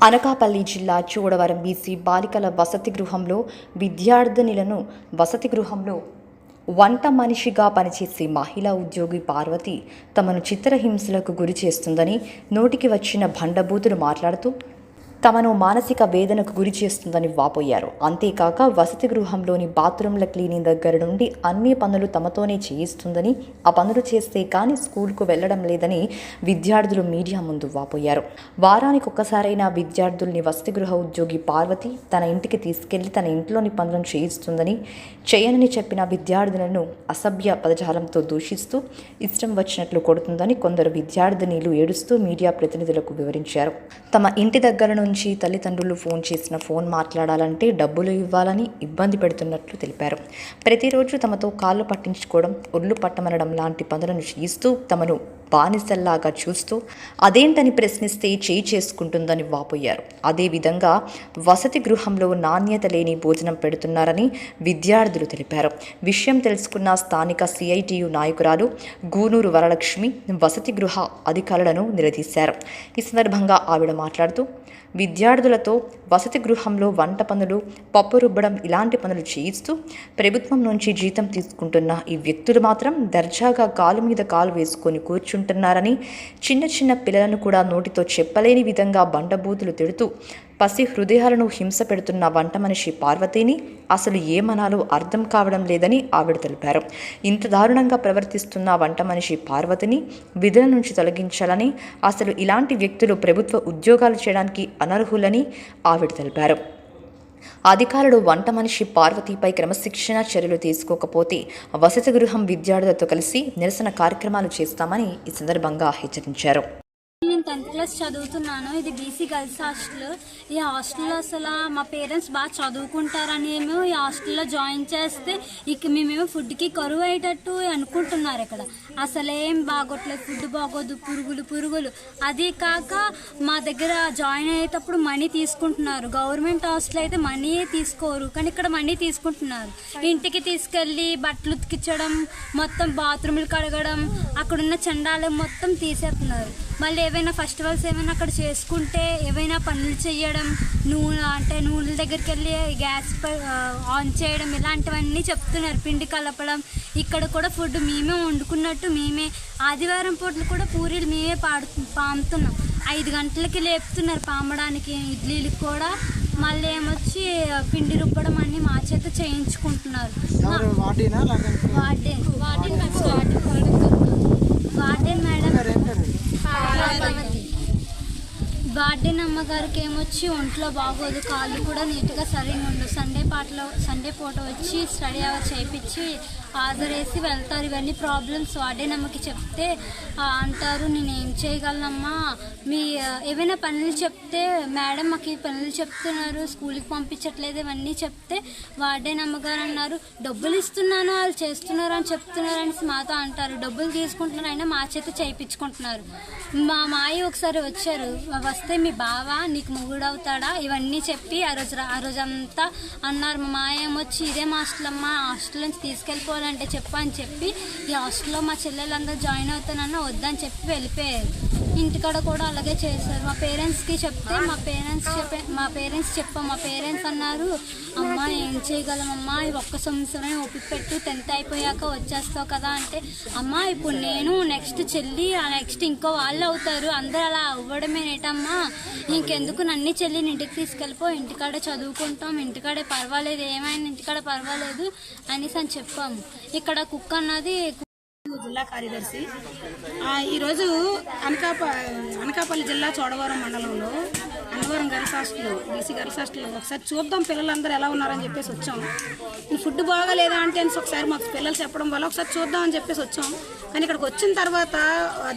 అనకాపల్లి జిల్లా చూడవరం బీసీ బాలికల వసతి గృహంలో విద్యార్థినులను వసతి గృహంలో వంట మనిషిగా పనిచేసే మహిళా ఉద్యోగి పార్వతి తమను చిత్రహింసలకు గురి చేస్తుందని నోటికి వచ్చిన భండబూతులు మాట్లాడుతూ తమను మానసిక వేదనకు గురి చేస్తుందని వాపోయారు. అంతేకాక వసతి గృహంలోని బాత్రూంల క్లీనింగ్ దగ్గర నుండి అన్ని పనులు తమతోనే చేయిస్తుందని ఆ పనులు చేస్తే కానీ స్కూల్కు వెళ్ళడం లేదని విద్యార్థులు మీడియా ముందు వాపోయారు. వారానికి ఒక్కసారైనా విద్యార్థుల్ని వసతి గృహ ఉద్యోగి పార్వతి తన ఇంటికి తీసుకెళ్ళి తన ఇంట్లోని పనులను చేయిస్తుందని చేయనని చెప్పిన విద్యార్థులను అసభ్య పదజాలంతో దూషిస్తూ ఇష్టం వచ్చినట్లు కొడుతుందని కొందరు విద్యార్థినీలు ఏడుస్తూ మీడియా ప్రతినిధులకు వివరించారు. తమ ఇంటి దగ్గర నుంచి తల్లిదండ్రులు ఫోన్ చేసిన ఫోన్ మాట్లాడాలంటే డబ్బులు ఇవ్వాలని ఇబ్బంది పెడుతున్నట్లు తెలిపారు. ప్రతిరోజు తమతో కాళ్ళు పట్టించుకోవడం ఒళ్ళు పట్టమనడం లాంటి పనులను చేస్తూ తమను బానిసల్లాగా చూస్తూ అదేంటని ప్రశ్నిస్తే చేయి చేసుకుంటుందని వాపోయారు. అదేవిధంగా వసతి గృహంలో నాణ్యత లేని భోజనం పెడుతున్నారని విద్యార్థులు తెలిపారు. విషయం తెలుసుకున్న స్థానిక సిఐటియు నాయకురాలు గూనూరు వరలక్ష్మి వసతి గృహ అధికారులను నిలదీశారు. ఈ సందర్భంగా ఆవిడ మాట్లాడుతూ విద్యార్థులతో వసతి గృహంలో వంట పనులు పప్పు రుబ్బడం ఇలాంటి పనులు చేయిస్తూ ప్రభుత్వం నుంచి జీతం తీసుకుంటున్న ఈ వ్యక్తులు మాత్రం దర్జాగా కాలు మీద కాలు వేసుకొని కూర్చుని కూర్చుంటున్నారని చిన్న చిన్న పిల్లలను కూడా నోటితో చెప్పలేని విధంగా బండబూతులు తిడుతూ పసి హృదయాలను హింస పెడుతున్న వంట మనిషి పార్వతిని అసలు ఏమనాలో అర్థం కావడం లేదని ఆవిడ తెలిపారు. ఇంత దారుణంగా ప్రవర్తిస్తున్న వంట మనిషి పార్వతిని విధుల నుంచి తొలగించాలని అసలు ఇలాంటి వ్యక్తులు ప్రభుత్వ ఉద్యోగాలు చేయడానికి అనర్హులని ఆవిడ తెలిపారు. అధికారులు వంట మనిషి పార్వతీపై క్రమశిక్షణ చర్యలు తీసుకోకపోతే వసతి గృహం విద్యార్థులతో కలిసి నిరసన కార్యక్రమాలు చేస్తామని ఈ సందర్భంగా హెచ్చరించారు. నేను టెన్త్ క్లాస్ చదువుతున్నాను. ఇది బీసీ గర్ల్స్ హాస్టల్ ఈ హాస్టల్లో అసలు మా పేరెంట్స్ బాగా చదువుకుంటారని ఏమో ఈ హాస్టల్లో జాయిన్ చేస్తే ఇక మేమేమో ఫుడ్కి కరువు అయ్యేటట్టు అనుకుంటున్నారు ఇక్కడ. అసలు ఏం బాగోట్లేదు. ఫుడ్ బాగోదు. పురుగులు పురుగులు. అది కాక మా దగ్గర జాయిన్ అయ్యేటప్పుడు మనీ తీసుకుంటున్నారు. గవర్నమెంట్ హాస్టల్ అయితే మనీ తీసుకోరు. కానీ ఇక్కడ మనీ తీసుకుంటున్నారు. ఇంటికి తీసుకెళ్ళి బట్టలు ఉతికించడం మొత్తం బాత్రూములు కడగడం అక్కడున్న చండాలు మొత్తం తీసేస్తున్నారు. మళ్ళీ ఏవైనా ఫెస్టివల్స్ ఏమైనా అక్కడ చేసుకుంటే ఏవైనా పనులు చేయడం నూనె అంటే నూనెల దగ్గరికి వెళ్ళి గ్యాస్ ఆన్ చేయడం ఇలాంటివన్నీ చెప్తున్నారు. పిండి కలపడం ఇక్కడ కూడా ఫుడ్ మేమే వండుకున్నట్టు మేమే ఆదివారం పూటలు కూడా పూరీలు మేమే పాడు పాముతున్నాం. ఐదు గంటలకి లేపుతున్నారు పామడానికి ఇడ్లీలకు కూడా. మళ్ళీ ఏమొచ్చి పిండి రుబ్బడం అన్నీ మా చేత చేయించుకుంటున్నారు. Warden madam. పేరు అమ్మగారికి ఏమొచ్చి ఒంట్లో బాగోదు కాళ్ళు కూడా నీట్గా సరిగా ఉండవు సండే పాటలో సండే పూట వచ్చి స్టడీ అవర్ చేయించి హాజరేసి వెళ్తారు. ఇవన్నీ ప్రాబ్లమ్స్ వాడే నమ్మకి చెప్తే అంటారు నేను ఏం చేయగలనమ్మా? మీ ఏవైనా పనులు చెప్తే మేడం మాకు పనులు చెప్తున్నారు. స్కూల్కి పంపించట్లేదు. ఇవన్నీ చెప్తే వాడే నమ్మగారు అన్నారు డబ్బులు ఇస్తున్నాను. వాళ్ళు చేస్తున్నారు అని చెప్తున్నారు అనేసి మాతో అంటారు. డబ్బులు తీసుకుంటున్నారు అయినా మా చేత చేయించుకుంటున్నారు మా మాయ ఒకసారి వచ్చారు. వస్తే మీ బావ నీకు మొగుడు అవుతాడా ఇవన్నీ చెప్పి ఆ రోజు ఆ రోజు అంతా అన్నారు మా మాయం వచ్చి ఇదే మా హాస్టల్ అమ్మ హాస్టల్ నుంచి తీసుకెళ్ళిపోవాలంటే చెప్పు అని చెప్పి ఈ హాస్టల్లో మా చెల్లెలందరూ జాయిన్ అవుతానన్నా వద్దని చెప్పి వెళ్ళిపోయారు. ఇంటికాడ కూడా అలాగే చేశారు. మా పేరెంట్స్కి చెప్తే మా పేరెంట్స్ చెప్పే మా పేరెంట్స్ చెప్పాం మా పేరెంట్స్ అన్నారు అమ్మ ఏం చేయగలమమ్మా? ఒక్క సంవత్సరం ఓపిక పెట్టు టెన్త్ అయిపోయాక వచ్చేస్తావు కదా అంటే అమ్మ ఇప్పుడు నేను నెక్స్ట్ చెల్లి ఆ నెక్స్ట్ ఇంకో వాళ్ళు అవుతారు. అందరూ అలా అవ్వడమేనేటమ్మా ఇంకెందుకు నన్ను చెల్లిని ఇంటికి తీసుకెళ్ళిపో? ఇంటికాడ చదువుకుంటాం. ఇంటికాడే పర్వాలేదు. ఏమైనా ఇంటికాడ పర్వాలేదు అనేసి అని చెప్పాము. ఇక్కడ కుక్క అన్నది జిల్లా కార్యదర్శి. ఈరోజు అనకాప అనకాపల్లి జిల్లా చోడవరం మండలంలో Annavaram girls hostel BC girls hostel ఒకసారి చూద్దాం పిల్లలందరూ ఎలా ఉన్నారని చెప్పేసి వచ్చాం. ఫుడ్ బాగాలేదా అంటే అని ఒకసారి మాకు పిల్లలు చెప్పడం వల్ల ఒకసారి చూద్దాం అని చెప్పేసి వచ్చాం. కానీ ఇక్కడికి వచ్చిన తర్వాత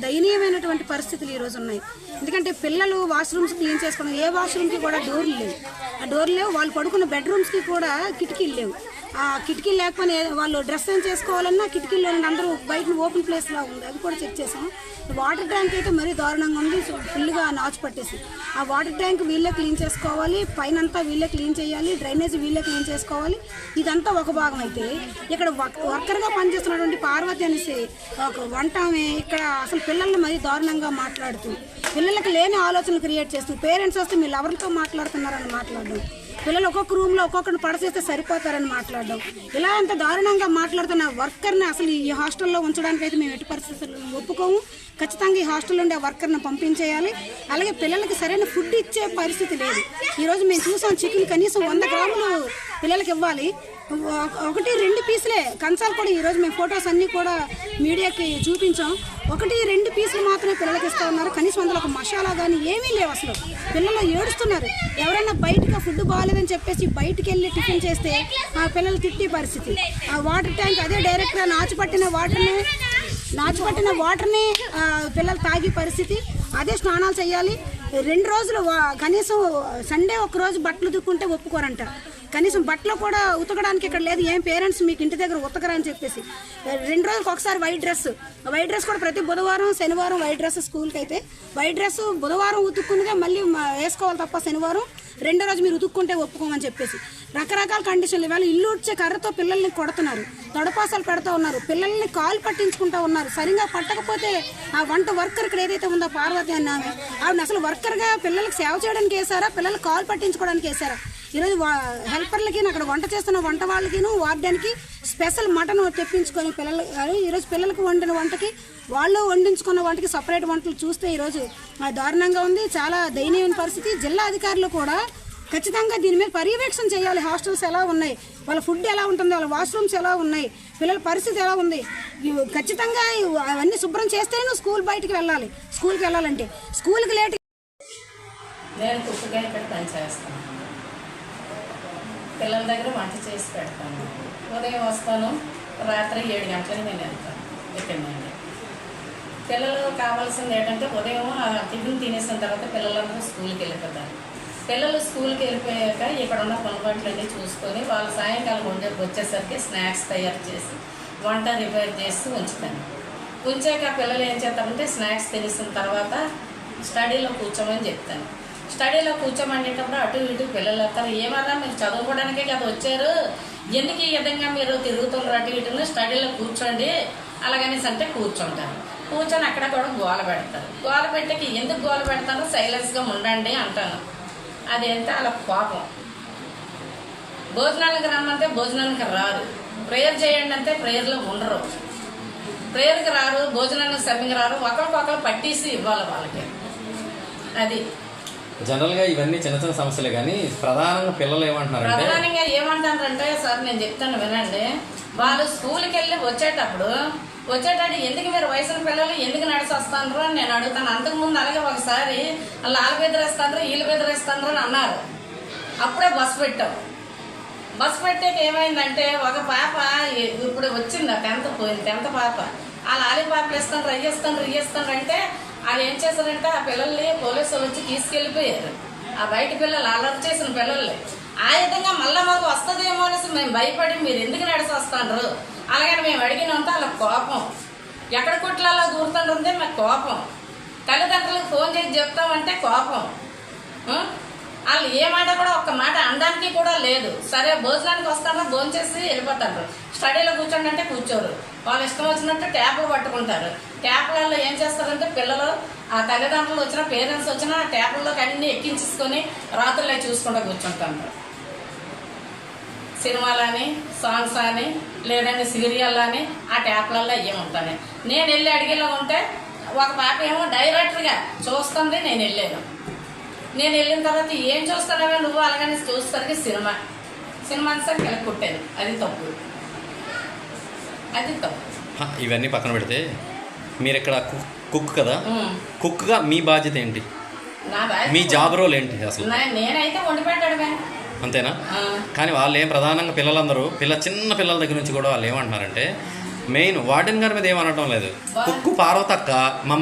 దయనీయమైనటువంటి పరిస్థితులు ఈరోజు ఉన్నాయి. ఎందుకంటే పిల్లలు వాష్రూమ్స్ క్లీన్ చేసుకోవడం ఏ వాష్రూమ్కి కూడా డోర్లు లేవు. ఆ డోర్లు లేవు. వాళ్ళు పడుకున్న బెడ్రూమ్స్కి కూడా కిటికీలు లేవు. కిటికీలు లేకపోయినా వాళ్ళు డ్రెస్ ఏం చేసుకోవాలన్నా కిటికీల్లో అందరూ బయట ఓపెన్ ప్లేస్లా ఉంది అది కూడా చెక్ చేసాం వాటర్ ట్యాంక్ అయితే మరీ దారుణంగా ఉంది. ఫుల్గా నాచు పట్టేసి ఆ వాటర్ ట్యాంక్ వీళ్ళే క్లీన్ చేసుకోవాలి. పైన అంతా వీళ్ళే క్లీన్ చేయాలి. డ్రైనేజ్ వీళ్ళే క్లీన్ చేసుకోవాలి. ఇదంతా ఒక భాగం అయితే. ఇక్కడ వర్క్- వర్కర్గా పనిచేస్తున్నటువంటి పార్వతి అనేసి ఒక వంట ఇక్కడ అసలు పిల్లల్ని మరీ దారుణంగా మాట్లాడుతుంది పిల్లలకి లేని ఆలోచనలు క్రియేట్ చేస్తుంది. పేరెంట్స్ వస్తే మీరు ఎవరితో మాట్లాడుతున్నారని మాట్లాడడం. పిల్లలు ఒక్కొక్క రూమ్లో ఒక్కొక్కరిని పడసేస్తే సరిపోతారని మాట్లాడడం. ఇలా అంత దారుణంగా మాట్లాడుతున్న వర్కర్ని అసలు ఈ హాస్టల్లో ఉంచడానికి అయితే మేము ఎట్టి పరిస్థితులు ఒప్పుకోము. ఖచ్చితంగా ఈ హాస్టల్ ఉండే వర్కర్ని పంపించేయాలి. అలాగే పిల్లలకి సరైన ఫుడ్ ఇచ్చే పరిస్థితి లేదు. ఈరోజు మేము చూసాం చికెన్ కనీసం వంద గ్రాములు పిల్లలకి ఇవ్వాలి. ఒకటి రెండు పీసులే. కంచాలు కూడా ఈరోజు మేము ఫొటోస్ అన్నీ కూడా మీడియాకి చూపించాం. ఒకటి రెండు పీసులు మాత్రమే పిల్లలకి ఇస్తూ ఉన్నారు. కనీసం అందులో ఒక మసాలా కానీ ఏమీ లేవు అసలు. పిల్లలు ఏడుస్తున్నారు. ఎవరైనా బయటకు ఫుడ్ బాగాలేదని చెప్పేసి బయటికి వెళ్ళి టిఫిన్ చేస్తే ఆ పిల్లలు తిట్టే పరిస్థితి. ఆ వాటర్ ట్యాంక్ అదే డైరెక్ట్గా నాచుపట్టిన వాటర్ని నాచుపట్టిన వాటర్ని పిల్లలు తాగే పరిస్థితి. అదే స్నానాలు చేయాలి. రెండు రోజులు వా- కనీసం సండే ఒక రోజు బట్టలు దుక్కుంటే ఒప్పుకోరంట. కనీసం బట్టలు కూడా ఉతకడానికి ఇక్కడ లేదు. ఏం పేరెంట్స్ మీకు ఇంటి దగ్గర ఉతకరా అని చెప్పేసి. రెండు రోజులకు ఒకసారి వైట్ డ్రెస్. వైట్ డ్రెస్ కూడా ప్రతి బుధవారం శనివారం వైట్ డ్రెస్ స్కూల్కి అయితే. వైట్ డ్రెస్ బుధవారం ఉతుక్కునిదే మళ్ళీ వేసుకోవాలి తప్ప శనివారం రెండో రోజు మీరు ఉతుక్కుంటే ఒప్పుకోమని చెప్పేసి. రకరకాల కండిషన్లు ఇవాళ ఇల్లు ఉడ్చే కర్రతో పిల్లల్ని కొడుతున్నారు. తొడపాసాలు పెడతా ఉన్నారు. పిల్లల్ని కాలు పట్టించుకుంటా ఉన్నారు. సరిగా పట్టకపోతే ఆ వంట వర్కర్ ఇక్కడ ఏదైతే ఉందో పార్వతి అన్నామే ఆవిడ. అసలు వర్కర్గా పిల్లలకి సేవ చేయడానికి వేసారా పిల్లలు కాలు పట్టించుకోవడానికి వేసారా ఈరోజు హెల్పర్లకి అక్కడ వంట చేస్తున్న వంట వాళ్ళకిను వాడడానికి స్పెషల్ మటన్ తెప్పించుకొని పిల్లలు ఈరోజు పిల్లలకు వండిన వంటకి వాళ్ళు వండించుకున్న వంటకి సపరేట్ వంటలు చూస్తే ఈరోజు దారుణంగా ఉంది. చాలా దయనీయమైన పరిస్థితి. జిల్లా అధికారులు కూడా ఖచ్చితంగా దీని మీద పర్యవేక్షణ చేయాలి. హాస్టల్స్ ఎలా ఉన్నాయి? వాళ్ళ ఫుడ్ ఎలా ఉంటుంది వాళ్ళ వాష్రూమ్స్ ఎలా ఉన్నాయి? పిల్లల పరిస్థితి ఎలా ఉంది? ఖచ్చితంగా అవన్నీ శుభ్రం చేస్తేనే నువ్వు స్కూల్ బయటికి వెళ్ళాలి. స్కూల్కి వెళ్ళాలంటే. స్కూల్కి లేట్ నేను కుక్కగా ఇక్కడ పనిచేస్తాను పిల్లల దగ్గర వంట చేసి పెడతాను. ఉదయం వస్తాను రాత్రి ఏడు గంటలకు నేను వెళ్తాను ఇక్కడ నుండి. పిల్లలు కావాల్సింది ఏంటంటే ఉదయం ఆ టిఫిన్ తినేసిన తర్వాత పిల్లలందరూ స్కూల్కి వెళ్ళిపోతారు. పిల్లలు స్కూల్కి వెళ్ళిపోయాక ఇక్కడ ఉన్న పనుబాట్లన్నీ చూసుకొని వాళ్ళు సాయంకాలం ఉండే వచ్చేసరికి స్నాక్స్ తయారు చేసి వంట రిపేర్ చేసి ఉంచుతాను. ఉంచాక పిల్లలు ఏం చేస్తామంటే స్నాక్స్ తినేసిన తర్వాత స్టడీలో కూర్చోమని చెప్తాను. స్టడీలో కూర్చోమనేటప్పుడు అటు ఇటు పిల్లలు వస్తారు. ఏమన్నా మీరు చదువుకోవడానికే కదా వచ్చారు. ఎందుకు ఈ విధంగా మీరు తిరుగుతున్నారు అటు ఇటు స్టడీలో కూర్చోండి. అలాగనేసి అంటే కూర్చుంటారు. కూర్చొని అక్కడ కూడా గోల పెడతారు. గోల పెట్టకి ఎందుకు గోల పెడతారో? సైలెన్స్గా ఉండండి అంటాను. అదేంటే అలా కోపం. భోజనానికి రమ్మంటే భోజనానికి రారు. ప్రేయర్ చేయండి అంటే ప్రేయర్లో ఉండరు. ప్రేయర్కి రారు భోజనానికి సమ్మికి రారు. ఒకరికొకరు పట్టేసి ఇవ్వాలి వాళ్ళకి. అది. జనరల్గా ఇవన్నీ చిన్న చిన్న సమస్యలే కానీ ప్రధానంగా పిల్లలు ఏమంటున్నారు ప్రధానంగా ఏమంటారంటే సార్ నేను చెప్తాను వినండి. వాళ్ళు స్కూల్కి వెళ్ళి వచ్చేటప్పుడు వచ్చేటప్పుడు ఎందుకు మీరు వయసున్న పిల్లలు ఎందుకు నడిచి వస్తాండ్రు అని నేను అడుగుతాను. అంతకుముందు అలాగే ఒకసారి వాళ్ళు బెదిరేస్తాను వీళ్ళు బెదిరేస్తాను అని అన్నారు. అప్పుడే బస్సు పెట్టాం. బస్సు పెట్టాక ఏమైందంటే ఒక పాప ఇప్పుడు వచ్చింది టెన్త్ పోయింది టెన్త్ పాప. ఆ లాలి పాపలు ఇస్తాను రయ్యేస్తాను రయ్యేస్తాను అంటే వాళ్ళు ఏం చేశారంటే ఆ పిల్లల్ని పోలీసులు వచ్చి తీసుకెళ్ళిపోయారు. ఆ బయట పిల్లలు అలర్ట్ చేసిన పిల్లల్ని. ఆ విధంగా మళ్ళీ మాకు వస్తుందేమో అనేసి మేము భయపడి మీరు ఎందుకు నడిచి వస్తాండ్రు? అలాగని మేము అడిగినంత అలా కోపం. ఎక్కడ కుట్లలో దూరుతుంటుంది మాకు కోపం. తల్లిదండ్రులకు ఫోన్ చేసి చెప్తామంటే కోపం. వాళ్ళు ఏ మాట కూడా ఒక్క మాట అనడానికి కూడా లేదు. సరే భోజనానికి వస్తారో భోజనం చేసి వెళ్ళిపోతారు. స్టడీలో కూర్చోండి అంటే కూర్చోరు. వాళ్ళు ఇష్టం వచ్చినట్టు ట్యాప్లు పట్టుకుంటారు. ట్యాప్లలో ఏం చేస్తారంటే పిల్లలు ఆ తల్లిదండ్రులు వచ్చిన పేరెంట్స్ వచ్చిన ఆ ట్యాప్లలోకి అన్ని ఎక్కించేసుకొని రాత్రులే చూసుకుంటూ కూర్చుంటారు. సినిమాలని సాంగ్స్ అని లేదంటే సీరియల్ అని ఆ ట్యాప్లలో ఏముంటాయి నేను వెళ్ళి అడిగేలా ఉంటే ఒక పాప ఏమో డైరెక్ట్గా చూస్తుంది నేను వెళ్ళాను. నేను వెళ్ళిన తర్వాత ఏం చూస్తానవే నువ్వు అలాగని చూస్తానికి సినిమా. సినిమా అంతా కుట్టాను అది తప్పు. అది తప్పు. ఇవన్నీ పక్కన పెడితే మీరు ఇక్కడ కుక్ కదా. కుక్గా మీ బాధ్యత ఏంటి? మీ జాబ్ రోల్ ఏంటి అసలు? నేనైతే వండి పెట్టడమే. అంతేనా. కానీ వాళ్ళు ఏం ప్రధానంగా పిల్లలందరూ పిల్ల చిన్న పిల్లల దగ్గర నుంచి కూడా వాళ్ళు ఏమంటున్నారంటే మెయిన్ వార్డెన్ గారి మీద ఏమనటం లేదు. కుక్కు పార్వతక్క మమ్మల్ని